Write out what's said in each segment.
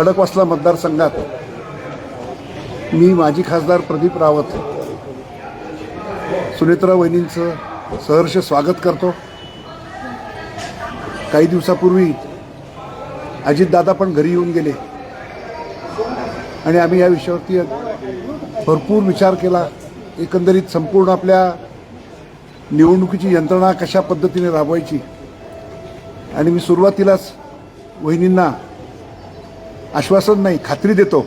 खडकवासला मतदारसंघात मी माजी खासदार प्रदीप रावत सुनेत्रा वहिनींचं सहर्ष स्वागत करतो. काही दिवसापूर्वी अजितदादा पण घरी येऊन गेले. आणि आम्ही या विषयावरती भरपूर विचार केला. एकंदरीत संपूर्ण आपल्या निवडणुकीची यंत्रणा कशा पद्धतीने राबवायची? आणि मी सुरुवातीलाच वहिनींना आश्वासन नाही खात्री देतो.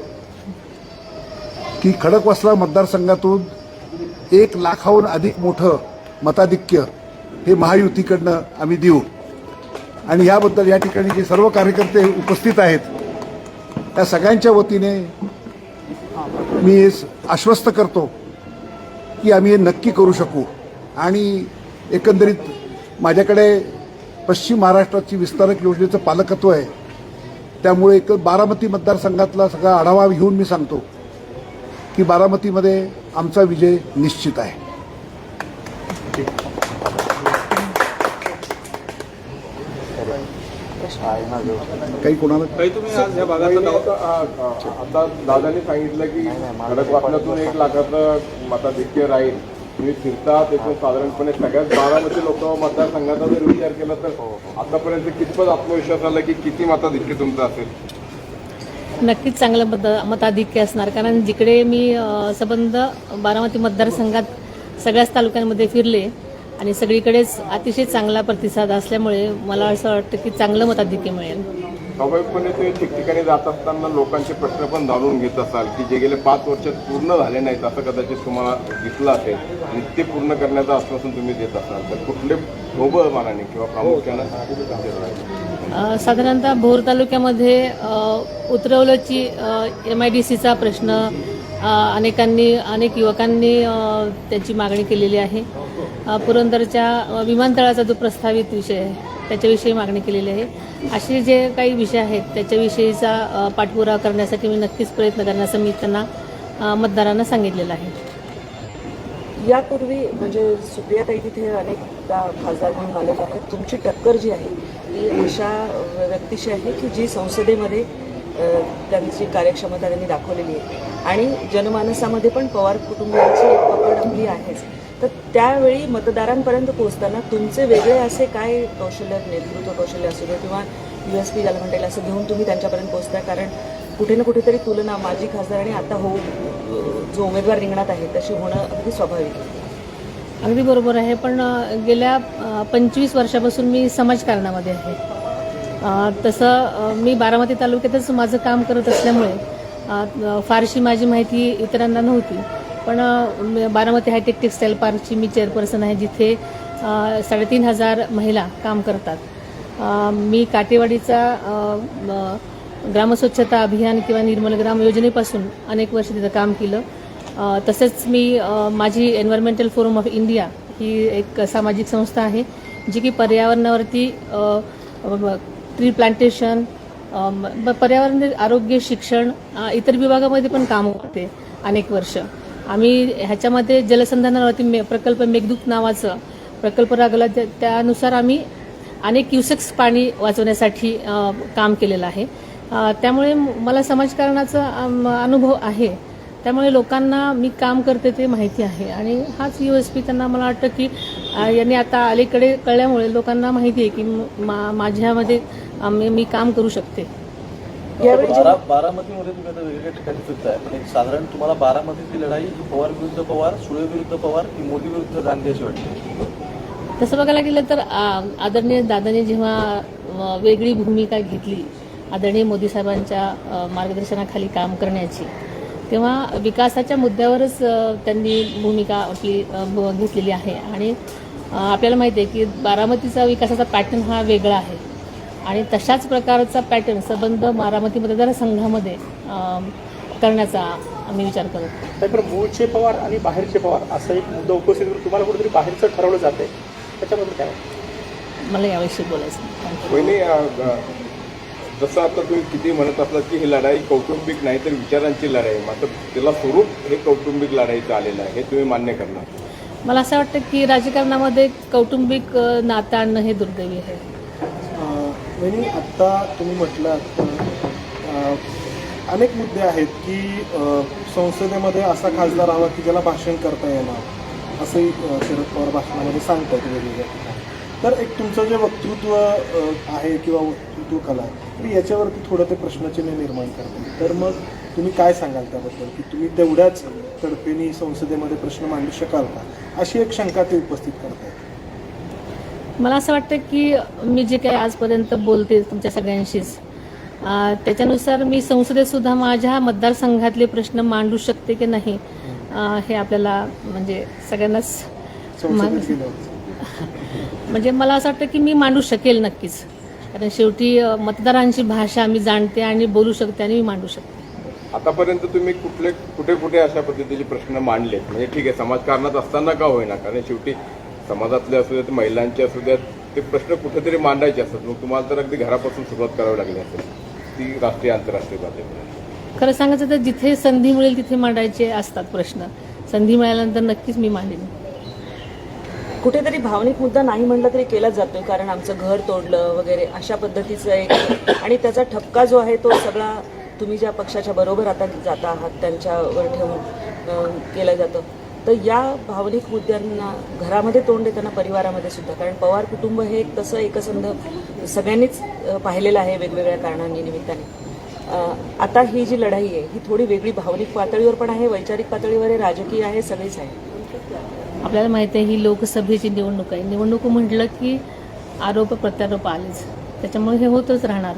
की खडकवासला मतदारसंघातून एक लाखाहून अधिक मोठं मताधिक्य हे महायुतीकडनं आम्ही देऊ. आणि याबद्दल या ठिकाणी जे सर्व कार्यकर्ते उपस्थित आहेत त्या सगळ्यांच्या वतीने मी आश्वस्त करतो की आम्ही हे नक्की करू शकू. आणि एकंदरीत माझ्याकडे पश्चिम महाराष्ट्राची विस्तारक योजनेचं पालकत्व आहे. त्यामुळे एक बारामती मतदारसंघातला सगळा आढावा घेऊन मी सांगतो की बारामतीमध्ये आमचा विजय निश्चित आहे. काही कोणाला? आता दादानी सांगितलं की एक लाखाचं मताधिक्य राहील. तुम्ही फिरता त्यातून साधारणपणे सगळ्यात बारामती लोक मतदारसंघाचा जर विचार केला तर आतापर्यंत कितपत आत्मविश्वास आला की किती मताधिक्य तुमचं असेल? नक्कीच चांगलं मत मताधिक्य असणार. कारण जिकडे मी अ, संबंध बारामती मतदारसंघात सगळ्याच तालुक्यांमध्ये फिरले आणि सगळीकडेच अतिशय चांगला प्रतिसाद असल्यामुळे मला असं वाटतं की चांगलं मताधिक्य मिळेल. स्वाभाविकपणे तुम्ही ठिकठिकाणी जात असताना लोकांचे प्रश्न पण जाणून घेत असाल की जे गेले पाच वर्षात पूर्ण झाले नाहीत असं कदाचित तुम्हाला दिसलं असेल. आणि ते पूर्ण करण्याचं आश्वासन तुम्ही देत असाल. तर कुठले भोबळ मानाने किंवा प्रामुख्यानं साधारणतः भोर तालुक्यामध्ये उतरवल्याची एम आय डी सीचा प्रश्न अनेकांनी अनेक युवकांनी त्याची मागणी केलेली आहे. पुरंदरच्या विमानतळाचा जो प्रस्तावित विषय आहे त्याच्याविषयी मागणी केलेली आहे. असे जे काही विषय आहेत त्याच्याविषयीचा पाठपुरावा करण्यासाठी मी नक्कीच प्रयत्न करण्याचं मी त्यांना मतदारांना सांगितलेलं आहे. यापूर्वी म्हणजे सुप्रियाताई तिथे अनेकदा खासदार म्हणून आलेले आहेत. तुमची टक्कर जी आहे ती अशा व्यक्तीशी आहे की जी संसदेमध्ये त्यांची कार्यक्षमता त्यांनी दाखवलेली आहे. आणि जनमानसामध्ये पण पवार कुटुंबियांची एक पकड आपली आहेच. तर त्यावेळी मतदारांपर्यंत पोहोचताना तुमचे वेगळे असे काय कौशल्य नेतृत्व कौशल्य असू दे किंवा यू एस पी ज्याला म्हणता येईल असं घेऊन तुम्ही त्यांच्यापर्यंत पोहोचता? कारण कुठे ना कुठेतरी तुलना माजी खासदार आणि आता हो जो उमेदवार रिंगणात आहे तशी होणं अगदी स्वाभाविक आहे. अगदी बरोबर आहे पण गेल्या पंचवीस वर्षापासून मी समाजकारणामध्ये आहे. तसं मी बारामती तालुक्यातच माझं काम करत असल्यामुळे फारशी माझी माहिती इतरांना नव्हती. पण बारामती हायटेक टेक्सटाईल पार्कची मी चेअरपर्सन आहे जिथे साडेतीन हजार महिला काम करतात. मी काटेवाडीचा ग्रामस्वच्छता अभियान किंवा निर्मल ग्राम योजनेपासून अनेक वर्ष तिथं काम केलं. तसेच मी माझी एन्व्हायरमेंटल फोरम ऑफ इंडिया ही एक सामाजिक संस्था आहे जी की पर्यावरणावरती ट्री प्लांटेशन पर्यावरण आरोग्य शिक्षण इतर विभागामध्ये पण काम करते अनेक वर्ष. आम्ही ह्याच्यामध्ये जलसंधारणावरती मे प्रकल्प मेघदूत नावाचं प्रकल्प राबवला. त्या- त्यानुसार आम्ही अनेक क्युसेक्स पाणी वाचवण्यासाठी काम केलेलं आहे. त्यामुळे मला समाजकारणाचा अनुभव आहे. त्यामुळे लोकांना मी काम करते ते माहिती आहे. आणि हाच यू एस पी त्यांना मला वाटतं की यांनी आता अलीकडे कळल्यामुळे लोकांना माहिती आहे की मा माझ्यामध्ये आम्ही- मी काम करू शकते. बारा जेव्हा बारामतीमध्ये तुम्ही आता वेगवेगळ्या ठिकाणी फिरताय. पण एक साधारण तुम्हाला बारामतीची लढाई ही पवार विरुद्ध पवार सुळे विरुद्ध पवार की मोदी विरुद्ध गांधी अशी वाटते? तसं बघायला गेलं तर आदरणीय दादाने जेव्हा वेगळी भूमिका घेतली आदरणीय मोदी साहेबांच्या मार्गदर्शनाखाली काम करण्याची तेव्हा विकासाच्या मुद्द्यावरच त्यांनी भूमिका आपली घेतलेली आहे. आणि आपल्याला माहिती आहे की बारामतीचा विकासाचा पॅटर्न हा वेगळा आहे. आणि तशाच प्रकारचा पॅटर्न संबंध बारामती मतदारसंघामध्ये अ, करण्याचा आम्ही विचार करतो पण मूळचे पवार आणि बाहेरचे पवार असा एक मुद्दा उपस्थित करून तुम्हाला कुठेतरी बाहेरचं ठरवलं जाते त्याच्याबद्दल काय? मला याविषयी बोलायचं जसं आता तुम्ही किती म्हणत असलात की ही लढाई कौटुंबिक नाही तर विचारांची लढाई. आहे मात्र त्याला स्वरूप हे कौटुंबिक लढाईचं आलेलं आहे हे तुम्ही मान्य करणार. मला असं वाटतं की राजकारणामध्ये कौटुंबिक नातं आणणं हे दुर्दैवी आहे. आणि आत्ता तुम्ही म्हटलं अनेक मुद्दे आहेत की संसदेमध्ये असा खासदार हवा की ज्याला भाषण करता येणार असंही शरद पवार भाषणामध्ये सांगतात वेगवेगळ्या तर एक तुमचं जे वक्तृत्व आहे किंवा वक्तृत्व कला आहे तर याच्यावरती थोडं ते प्रश्नचिन्ह निर्माण करते तर मग तुम्ही काय सांगाल त्याबद्दल? की तुम्ही तेवढ्याच तडफेनी संसदेमध्ये प्रश्न मांडू शकाल का? अशी एक शंका ते उपस्थित करतायत. मला असं वाटतं की मी जे काही आजपर्यंत बोलते तुमच्या सगळ्यांशीच अं, त्याच्यानुसार मी संसदेत सुद्धा माझ्या मतदारसंघातले प्रश्न मांडू शकते की नाही हे आपल्याला म्हणजे सगळ्यांनाच म्हणजे मला असं वाटतं की मी मांडू शकेल नक्कीच. कारण शेवटी मतदारांची भाषा मी जाणते आणि बोलू शकते आणि मी मांडू शकते. आतापर्यंत तुम्ही कुठले कुठे कुठे अशा पद्धतीचे प्रश्न मांडलेत? म्हणजे ठीक आहे समाजकारणात असताना का होईना? कारण शेवटी समाजातले असू देत महिलांचे असू द्यात ते प्रश्न कुठेतरी मांडायचे असतात. मग तुम्हाला तर अगदी घरापासून सुरुवात करावी लागली असेल. ती राष्ट्रीय आंतरराष्ट्रीय पातळीवर खरं सांगायचं तर जिथे संधी मिळेल तिथे मांडायचे असतात प्रश्न. संधी मिळाल्यानंतर नक्कीच मी मांडेन. कुठेतरी भावनिक मुद्दा नाही म्हटलं तरी केला जातोय कारण आमचं घर तोडलं वगैरे अशा पद्धतीचं एक आणि त्याचा ठपका जो आहे तो सगळा तुम्ही ज्या पक्षाच्या बरोबर आता जाता आहात त्यांच्यावर ठेवून केलं जातं. तर या भावनिक मुद्द्यांना घरामध्ये तोंड देताना परिवारामध्ये सुद्धा कारण पवार कुटुंब हे एक तसं एकसंध सगळ्यांनीच पाहिलेलं आहे वेगवेगळ्या कारणांनी निमित्ताने. आता ही जी लढाई आहे ही थोडी वेगळी भावनिक पातळीवर पण आहे वैचारिक पातळीवर आहे राजकीय आहे सगळीच आहे. आपल्याला माहिती आहे ही लोकसभेची निवडणूक आहे. निवडणूक म्हटलं की आरोप प्रत्यारोप आलेच. त्याच्यामुळे हे होतच राहणार.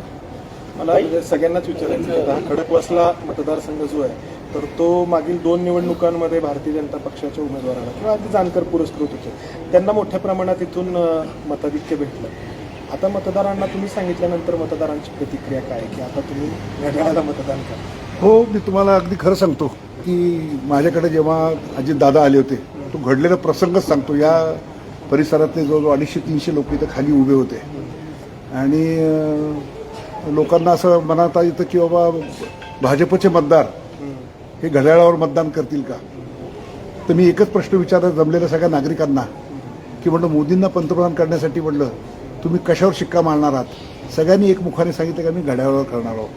मला सगळ्यांनाच विचारायचं. हा खडकवासला मतदारसंघ जो आहे तर तो मागील दोन निवडणुकांमध्ये भारतीय जनता पक्षाच्या उमेदवाराला किंवा आधी जाणकार पुरस्कृत होते. त्यांना मोठ्या प्रमाणात इथून मताधिक्य भेटलं. आता मतदारांना तुम्ही सांगितल्यानंतर मतदारांची प्रतिक्रिया काय की आता तुम्ही घड्याळाला मतदान करा. हो मी तुम्हाला अगदी खरं सांगतो की माझ्याकडे जेव्हा अजित दादा आले होते तो घडलेला प्रसंगच सांगतो. या परिसरातले जवळजवळ अडीचशे तीनशे लोक इथं खाली उभे होते. आणि लोकांना असं मनात येतं की बाबा भाजपचे मतदार हे घड्याळावर मतदान करतील का? तर मी एकच प्रश्न विचारत जमलेल्या सगळ्या नागरिकांना की म्हटलं मोदींना पंतप्रधान करण्यासाठी म्हटलं तुम्ही कशावर शिक्का मारणार आहात? सगळ्यांनी एकमुखाने सांगितलं की आम्ही घड्याळावर करणार आहोत.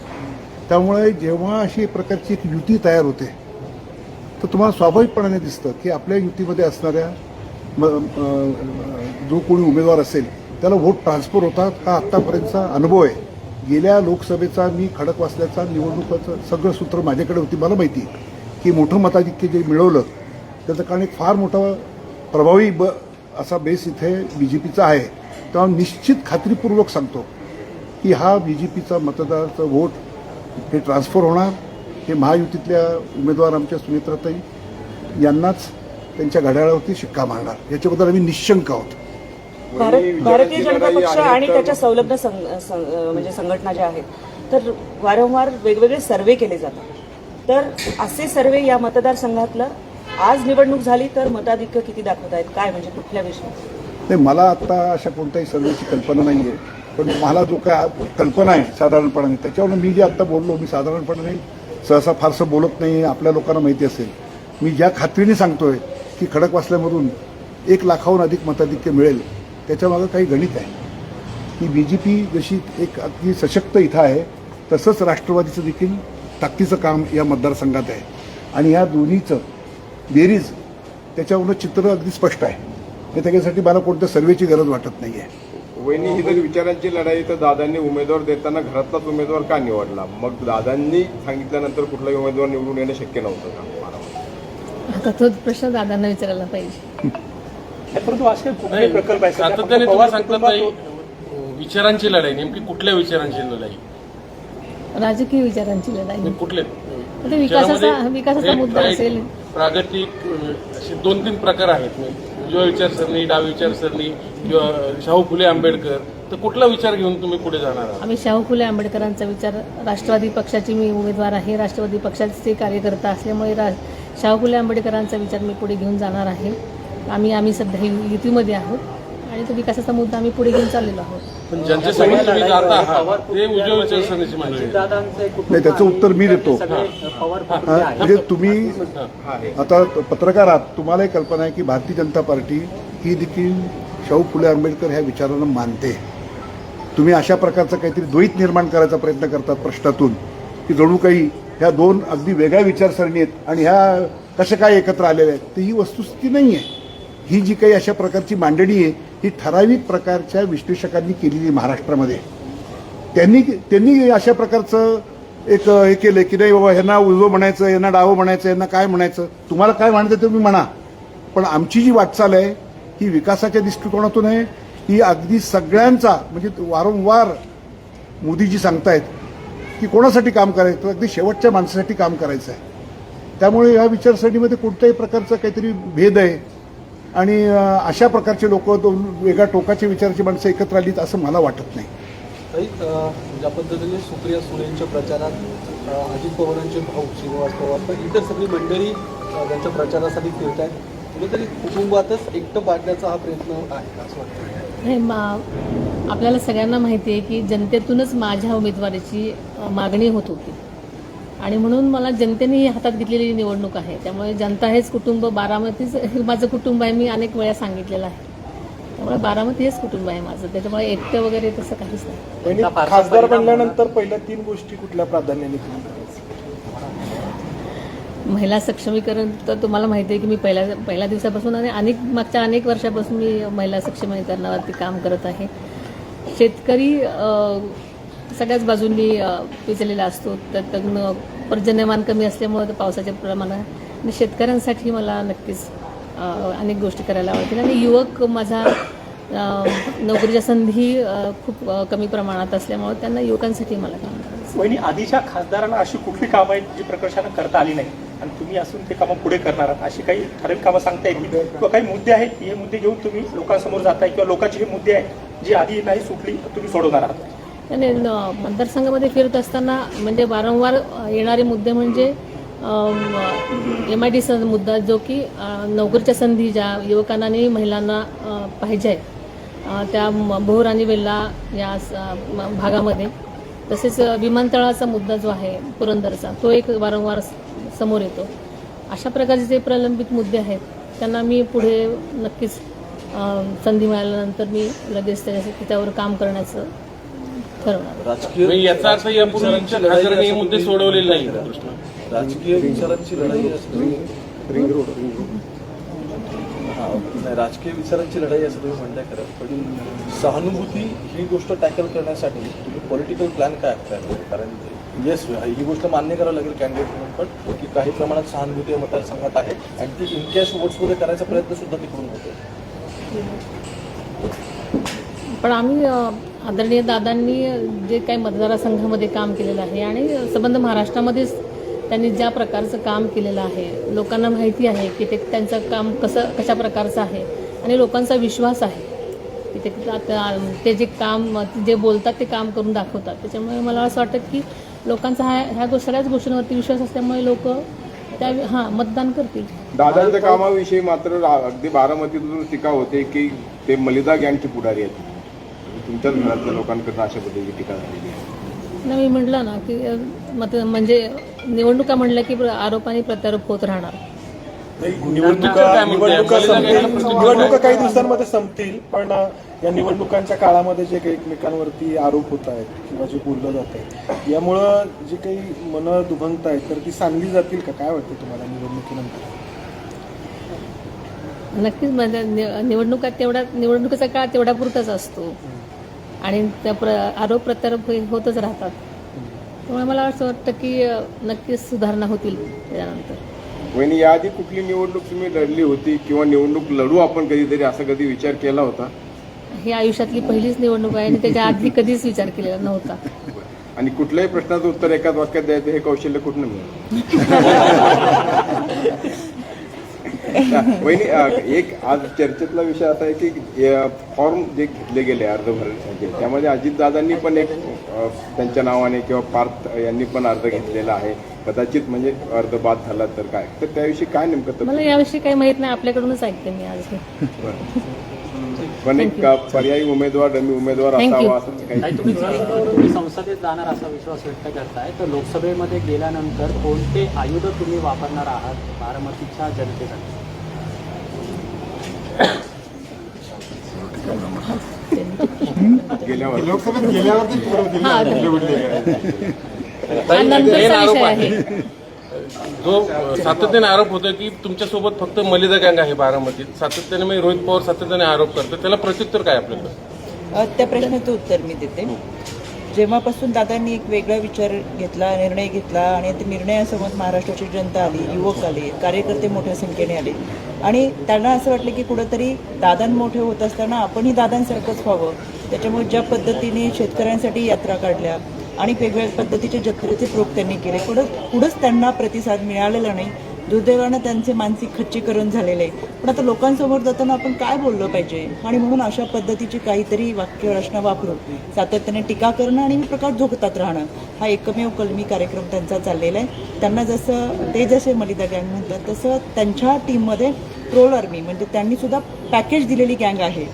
त्यामुळे जेव्हा अशी एक प्रकारची एक युती तयार होते तर तुम्हाला स्वाभाविकपणाने दिसतं की आपल्या युतीमध्ये असणाऱ्या जो कोणी उमेदवार असेल त्याला वोट ट्रान्सफर होतात हा आत्तापर्यंतचा अनुभव आहे. गेल्या लोकसभेचा मी खडकवासल्याचा निवडणुकाचं सगळं सूत्र माझ्याकडे होती. मला माहिती की मोठं मताधिक्य जे मिळवलं त्याचं कारण एक फार मोठा प्रभावी ब असा बेस इथे बी जे पीचा आहे. तेव्हा निश्चित खात्रीपूर्वक सांगतो की हा बी जे पीचा मतदाराचं वोट हे ट्रान्सफर होणार. हे महायुतीतल्या उमेदवार आमच्या सुमित्राताई यांनाच त्यांच्या घड्याळावरती शिक्का मारणार. याच्याबद्दल आम्ही निशंक आहोत. भारत भारतीय जनता पक्ष आणि त्याच्या संलग्न म्हणजे संघटना ज्या आहेत तर वारंवार वेगवेगळे सर्वे केले जातात. तर असे सर्वे या मतदारसंघातलं आज निवडणूक झाली तर मताधिक्य किती दाखवत आहेत काय म्हणजे कुठल्या विषयी नाही मला आता अशा कोणत्याही सर्वेची कल्पना नाही आहे पण मला जो काय कल्पना आहे साधारणपणाने त्याच्यावर मी जे आत्ता बोललो मी साधारणपणाने सहसा फारसं बोलत नाही आपल्या लोकांना माहिती असेल. मी ज्या खात्रीने सांगतोय की खडकवासल्यामधून एक लाखाहून अधिक मताधिक्य मिळेल त्याच्यामागं काही गणित आहे. की बी जे पी जशी एक अगदी सशक्त इथं आहे तसंच राष्ट्रवादीचं देखील ताकदीचं काम या मतदारसंघात आहे. आणि या दोन्हीचं बेरीज त्याच्यावरनं चित्र अगदी स्पष्ट आहे. हे त्याच्यासाठी मला कोणत्या सर्वेची गरज वाटत नाही आहे वहिनी ही जर विचारांची लढाई तर दादांनी उमेदवार देताना घरातलाच उमेदवार का निवडला? मग दादांनी सांगितल्यानंतर कुठलाही उमेदवार निवडून येणं शक्य नव्हतं का? आता तो प्रश्न दादांना विचारायला पाहिजे. परंतु असे कुठले प्रकल्प आहेत. सातत्याने तुम्ही सांगतात नाही विचारांची लढाई नेमकी कुठल्या विचारांची लढाई? राजकीय विचारांची लढाई. कुठले? विकासाचा विकासाचा मुद्दा असेल. प्रागतिक असे दोन तीन प्रकार आहेत. उजव्या विचारसरणी डावी विचारसरणी किंवा शाहू फुले आंबेडकर. तर कुठला विचार घेऊन तुम्ही पुढे जाणार आहात? आम्ही शाहू फुले आंबेडकरांचा विचार राष्ट्रवादी पक्षाची मी उमेदवार आहे. राष्ट्रवादी पक्षाचे कार्यकर्ता असल्यामुळे रा शाहू फुले आंबेडकरांचा विचार मी पुढे घेऊन जाणार आहे. आम्ही आम्ही सध्या युतीमध्ये आहोत आणि तो विकासाचा मुद्दा आम्ही पुढे घेऊन चाललेलो आहोत. पण ज्यांच्यासमोर तुम्ही जाता आहात ते उजव्या विचारसरणीची मंडळी आहेत. नाही त्याचं उत्तर मी देतो. हा, म्हणजे तुम्ही आता पत्रकार आहात तुम्हालाही कल्पना आहे की भारतीय जनता पार्टी ही देखील शाहू फुले आंबेडकर ह्या विचारांना मानते. तुम्ही अशा प्रकारचं काहीतरी द्वैत निर्माण करायचा प्रयत्न करतात प्रश्नातून की जणू काही ह्या दोन अगदी वेगळ्या विचारसरणी आहेत आणि ह्या कशा काय एकत्र आलेल्या आहेत तर ही वस्तुस्थिती नाही आहे ही जी काही अशा प्रकारची मांडणी आहे ही ठराविक प्रकारच्या विश्लेषकांनी केलेली महाराष्ट्रामध्ये. त्यांनी त्यांनी अशा प्रकारचं एक हे केलं की नाही बाबा यांना उजवं म्हणायचं यांना डावं म्हणायचं यांना काय म्हणायचं? तुम्हाला काय म्हणायचं तुम्ही म्हणा. पण आमची जी वाटचाल आहे ही विकासाच्या दृष्टिकोनातून आहे. ही अगदी सगळ्यांचा म्हणजे वारंवार मोदीजी सांगतायत की कोणासाठी काम करायचं? तर अगदी शेवटच्या माणसासाठी काम करायचं आहे. त्यामुळे या विचारसरणीमध्ये कोणत्याही प्रकारचा काहीतरी भेद आहे. आणि अशा प्रकारचे लोक दोन वेगळ्या टोकाच्या विचाराची माणसं एकत्र आलीत असं मला वाटत नाही. ज्या पद्धतीने सुप्रिया सुळेंच्या प्रचारात अजित पवारांचे भाऊ श्रीनिवास पवार तर इतर सगळी मंडळी त्यांच्या प्रचारासाठी फिरत आहेत कुठेतरी कुटुंबातच एकटं पाडण्याचा हा प्रयत्न आहे असं वाटतं हे मा आपल्याला सगळ्यांना माहिती आहे की जनतेतूनच माझ्या उमेदवारीची मागणी होत होती. आणि म्हणून मला जनतेने ही हातात घेतलेली निवडणूक आहे. त्यामुळे जनता हेच कुटुंब बारामतीच हे माझं कुटुंब आहे. मी अनेक वेळा सांगितलेलं आहे. त्यामुळे बारामती हेच कुटुंब आहे माझं. त्याच्यामुळे एकटं वगैरे तसं काहीच नाही. खासदार बनल्यानंतर पहिल्या तीन गोष्टी कुठल्या प्राधान्याने महिला सक्षमीकरण तर तुम्हाला माहिती आहे की मी पहिल्या पहिल्या दिवसापासून आणि अनेक मागच्या अनेक वर्षापासून मी महिला सक्षमीकरणावरती काम करत आहे. शेतकरी सगळ्याच बाजूंनी अ, पिचलेला असतो. तर त्यातनं पर्जन्यमान कमी असल्यामुळे पावसाच्या प्रमाणात. आणि शेतकऱ्यांसाठी मला नक्कीच अनेक गोष्टी करायला आवडतील. आणि युवक माझा नोकरीच्या संधी खूप कमी प्रमाणात असल्यामुळे त्यांना युवकांसाठी मला काम करायचं. वहिनी आधीच्या खासदारांना अशी कुठली कामं आहेत जी प्रकर्षानं करता आली नाही आणि तुम्ही असून ते कामं पुढे करणार आहात. अशी काही ठराविक कामं सांगता येतील किंवा काही मुद्दे आहेत? हे मुद्दे घेऊन तुम्ही लोकांसमोर जाताय किंवा लोकांचे हे मुद्दे आहेत जी आधी नाही सुटली तुम्ही सोडवणार आहात. आणि मतदारसंघामध्ये फिरत असताना म्हणजे वारंवार येणारे मुद्दे म्हणजे एम आय डी मुद्दा जो की नोकरीच्या संधी ज्या युवकांना आणि महिलांना पाहिजे आहेत. त्या भोर आणि वेल्ला या स- म- भागामध्ये. तसेच विमानतळाचा मुद्दा जो आहे पुरंदरचा तो एक वारंवार समोर येतो. अशा प्रकारचे जे प्रलंबित मुद्दे आहेत त्यांना मी पुढे नक्कीच संधी मिळाल्यानंतर मी लगेच त्याच्या त्याच्यावर काम करण्याचं ठरवणार याचा अर्थ यापूर्वी विचारांची लढाई खासदारांनी असं मुद्दे तुम्ही सोडवलेले नाही. राजकीय विचारांची लढाई असं तुम्ही रिंग रोड रिंग रोड हा, नाही राजकीय विचारांची लढाई असं तुम्ही म्हणताय खरं पण सहानुभूती ही गोष्ट टॅकल करण्यासाठी तुम्ही पॉलिटिकल प्लॅन काय आखताय? कारण येस ही गोष्ट मान्य करावं लागेल कॅन्डिडेट म्हणून पण की काही प्रमाणात सहानुभूती या मतदारसंघात आहे आणि ती इनकॅश वोट्समध्ये करायचा प्रयत्न सुद्धा तिकडून होतो पण आम्ही आदरणीय दादांनी जे काही मतदारसंघामध्ये काम केलेलं आहे आणि संबंध महाराष्ट्रामध्येच त्यांनी ज्या प्रकारचं काम केलेलं आहे लोकांना माहिती आहे की ते त्यांचं काम कसं कशा प्रकारचं आहे आणि लोकांचा विश्वास आहे. की ते ते जे काम जे बोलतात ते काम करून दाखवतात. त्याच्यामुळे मला असं वाटतं की लोकांचा हा ह्या गो- सगळ्याच गोष्टींवरती विश्वास असल्यामुळे लोक त्या हां मतदान करतील. दादांच्या कामाविषयी मात्र अगदी बारामतीतून टीका होते की ते मलिदा गँगचे पुढारी आहेत. तुमच्याच घरातल्या लोकांकडनं अशा पद्धतीची टीका झालेली आहे? नाही मी म्हटलं ना की मत म्हणजे निवडणुका म्हणलं की आरोप आणि प्रत्यारोप होत राहणार. निवडणुका संपतील. काही दिवसांमध्ये संपतील पण या निवडणुकांच्या काळामध्ये जे काही एकमेकांवरती आरोप होत आहेत किंवा जे बोललं जात आहे यामुळं जी काही मनं दुभंगत आहेत तर ती सांगली जातील का? काय वाटतं तुम्हाला निवडणुकीनंतर? नक्कीच म्हणजे नि- निवडणुका तेवढा निवडणुकीचा काळ तेवढा पुरताच असतो. आणि त्या प्र आरोप प्रत्यारोप हे होतच राहतात. त्यामुळे मला असं वाटतं की नक्कीच सुधारणा होतील त्याच्यानंतर वहिनी याआधी कुठली निवडणूक तुम्ही लढली होती किंवा निवडणूक लढू आपण कधीतरी असा कधी विचार केला होता? ही आयुष्यातली पहिलीच निवडणूक आहे आणि त्याच्या आधी कधीच विचार केलेला नव्हता. आणि कुठल्याही प्रश्नाचं उत्तर एकाच वाक्यात द्यायचं हे कौशल्य कुठनं मिळालं? वहिनी अ, एक आज चर्चेतला विषय असा आहे की अ, फॉर्म जे घेतले गेले अर्ज भरण्याचे त्यामध्ये अजितदादांनी पण एक अ, त्यांच्या नावाने किंवा पार्थ यांनी पण अर्ज घेतलेला आहे. कदाचित म्हणजे अर्ज बाद झाला तर काय? तर त्याविषयी काय नेमकं मला? याविषयी काही माहीत नाही. आपल्याकडूनच ऐकते मी आज. हे. पण एक अ, पर्यायी उमेदवार डमी उमेदवार Thank you. असावा असं काही नाही तुम्ही तुम्ही संसदेत जाणार असा विश्वास व्यक्त करताय. तर लोकसभेमध्ये गेल्यानंतर कोणते आयुध तुम्ही वापरणार आहात? बारामतीच्या जनतेसाठी. लोकसभेत जो सातत्याने आरोप होतो की तुमच्यासोबत फक्त मलिदा गँग आहे बारामतीत. सातत्याने मी रोहित पवार सातत्याने आरोप करतो त्याला प्रत्युत्तर काय आपल्याकडं? अ, त्या प्रश्नाचं उत्तर मी देते. जेव्हापासून दादांनी एक वेगळा विचार घेतला निर्णय घेतला आणि ते निर्णयासमोर महाराष्ट्राची जनता आली युवक आले कार्यकर्ते मोठ्या संख्येने आले. आणि त्यांना असं वाटलं की कुठंतरी दादां मोठे होत असताना आपणही दादांसारखंच व्हावं. त्याच्यामुळे ज्या पद्धतीने शेतकऱ्यांसाठी यात्रा काढल्या आणि वेगवेगळ्या पद्धतीचे जत्रेचे प्रोग त्यांनी केले पुढं पुढंच त्यांना प्रतिसाद मिळालेला नाही. दुर्दैवानं त्यांचे मानसिक खच्चीकरण झालेले आहे. पण आता लोकांसमोर जाताना आपण काय बोललं पाहिजे? आणि म्हणून अशा पद्धतीची काहीतरी वाक्यरचना वापरून सातत्याने टीका करणं आणि प्रकाश झोकतात राहणं हा एकमेव कलमी कार्यक्रम त्यांचा चाललेला आहे. त्यांना जसं ते जसे मलिदा गँग म्हणतात तसं त्यांच्या टीममध्ये ट्रोल आर्मी म्हणजे त्यांनी सुद्धा पॅकेज दिलेली गँग आहे.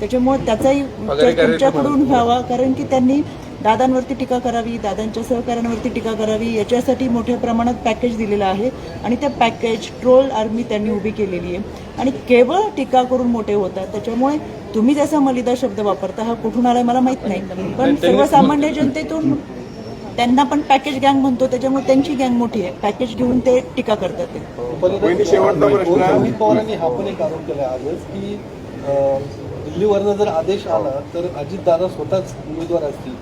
त्याच्यामुळे त्याचाही तुमच्याकडून व्हावा कारण की त्यांनी दादांवरती टीका करावी दादांच्या सहकाऱ्यांवरती टीका करावी याच्यासाठी मोठ्या प्रमाणात पॅकेज दिलेलं आहे. आणि त्या पॅकेज ट्रोल आर्मी त्यांनी उभी केलेली आहे. आणि केवळ टीका करून मोठे होतात. त्याच्यामुळे तुम्ही जसा मलिदा शब्द वापरता हा कुठून आलाय मला माहीत नाही. पण सर्वसामान्य जनतेतून त्यांना पण पॅकेज गँग म्हणतो. त्याच्यामुळे त्यांची गँग मोठी आहे. पॅकेज घेऊन ते टीका करतात. ते वहिनी, शेवटचा प्रश्न. रोहित पवारांनी हा पण एक आरोप केला आजच की अं, दिल्लीवरनं जर आदेश आला तर अजितदादा स्वतःच उमेदवार असतील.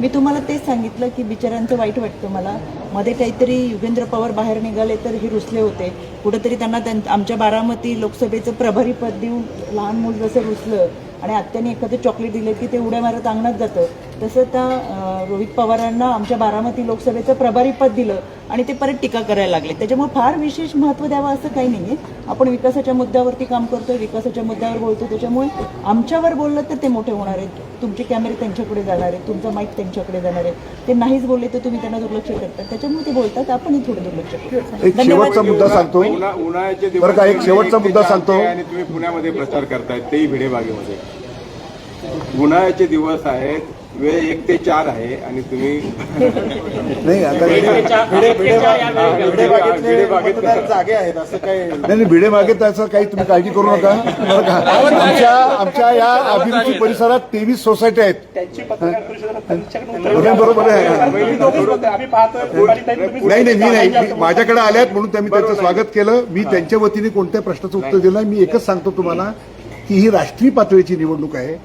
मी तुम्हाला तेच सांगितलं की बिचाऱ्यांचं वाईट वाटतं मला. मध्ये काहीतरी युगेंद्र पवार बाहेर निघाले तर हे रुसले होते. कुठंतरी त्यांना त्यां आमच्या बारामती लोकसभेचं प्रभारी पद देऊन लहान मूल जसं रुसलं. आणि आत्याने एखादं चॉकलेट दिलं की ते उड्या मारत अंगणात जातं. तसं त्या रोहित पवारांना आमच्या बारामती लोकसभेचं प्रभारी पद दिलं आणि ते परत टीका करायला लागले. त्याच्यामुळे फार विशेष महत्त्व द्यावं असं काही नाही आहे आपण विकासाच्या मुद्द्यावरती काम करतोय विकासाच्या मुद्द्यावर बोलतो त्याच्यामुळे आमच्यावर बोललं तर ते मोठे होणार आहेत. तुमचे कॅमेरे त्यांच्याकडे जाणार आहेत. तुमचा माईक त्यांच्याकडे जाणार आहे ते नाहीच बोलले तर तुम्ही त्यांना दुर्लक्ष करतात त्याच्यामुळे ते बोलतात आपणही थोडं दुर्लक्ष करतो. शेवटचा मुद्दा सांगतो. उन्हा- उन्हाळ्याचे दिवस बरं का, एक शेवटचा मुद्दा ते सांगतो. आणि तुम्ही पुण्यामध्ये प्रचार करतायत तेही भिडेबागेमध्ये. उन्हाळ्याचे दिवस आहेत. वेळ एक ते चार आहे आणि तुम्ही नाही आता मतदार जागे आहेत असं काही नाही नाही भिडे मागे त्याचं काही तुम्ही काळजी करू नका. बरं का? आमच्या आमच्या या अभिरुची परिसरात तेवीस सोसायटी आहेत. बरोबर आहे. नाही नाही मी नाही. माझ्याकडे आल्यात म्हणून त्यांनी त्यांचं स्वागत केलं. मी त्यांच्या वतीने कोणत्या प्रश्नाचं उत्तर दिलं मी एकच सांगतो तुम्हाला की ही राष्ट्रीय पातळीची निवडणूक आहे.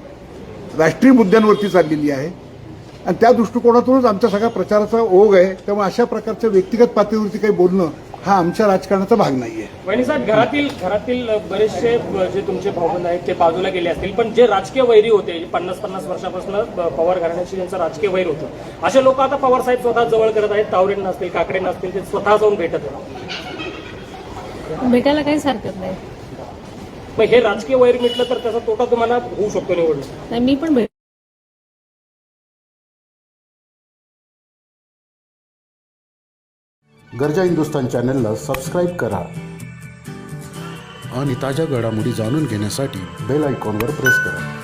राष्ट्रीय मुद्द्यांवरती चाललेली आहे. आणि त्या दृष्टिकोनातूनच आमच्या सगळ्या प्रचाराचा ओघ आहे. त्यामुळे अशा प्रकारच्या व्यक्तिगत पातळीवरती काही बोलणं हा आमच्या राजकारणाचा भाग नाहीये. वहिनी साहेब घरातील घरातील बरेचसे जे तुमचे भाऊबंद आहेत ते बाजूला गेले असतील. पण जे राजकीय वैरी होते पन्नास पन्नास वर्षापासून पवार घराण्याशी ज्यांचं राजकीय वैर होतं. असे लोक आता पवार साहेब स्वतः जवळ करत आहेत. तावरे नसतील काकडे नसतील ते स्वतः जाऊन भेटत आहेत. भेटायला काहीच हरकत नाही. मग हे राजकीय वैर मिटलं तर त्याचा तोटा तुम्हाला होऊ शकतो निवडणूक. नाही मी पण गरजा हिंदुस्तान चॅनलला सबस्क्राईब करा. आणि ताज्या घडामोडी जाणून घेण्यासाठी बेल आयकॉनवर प्रेस करा.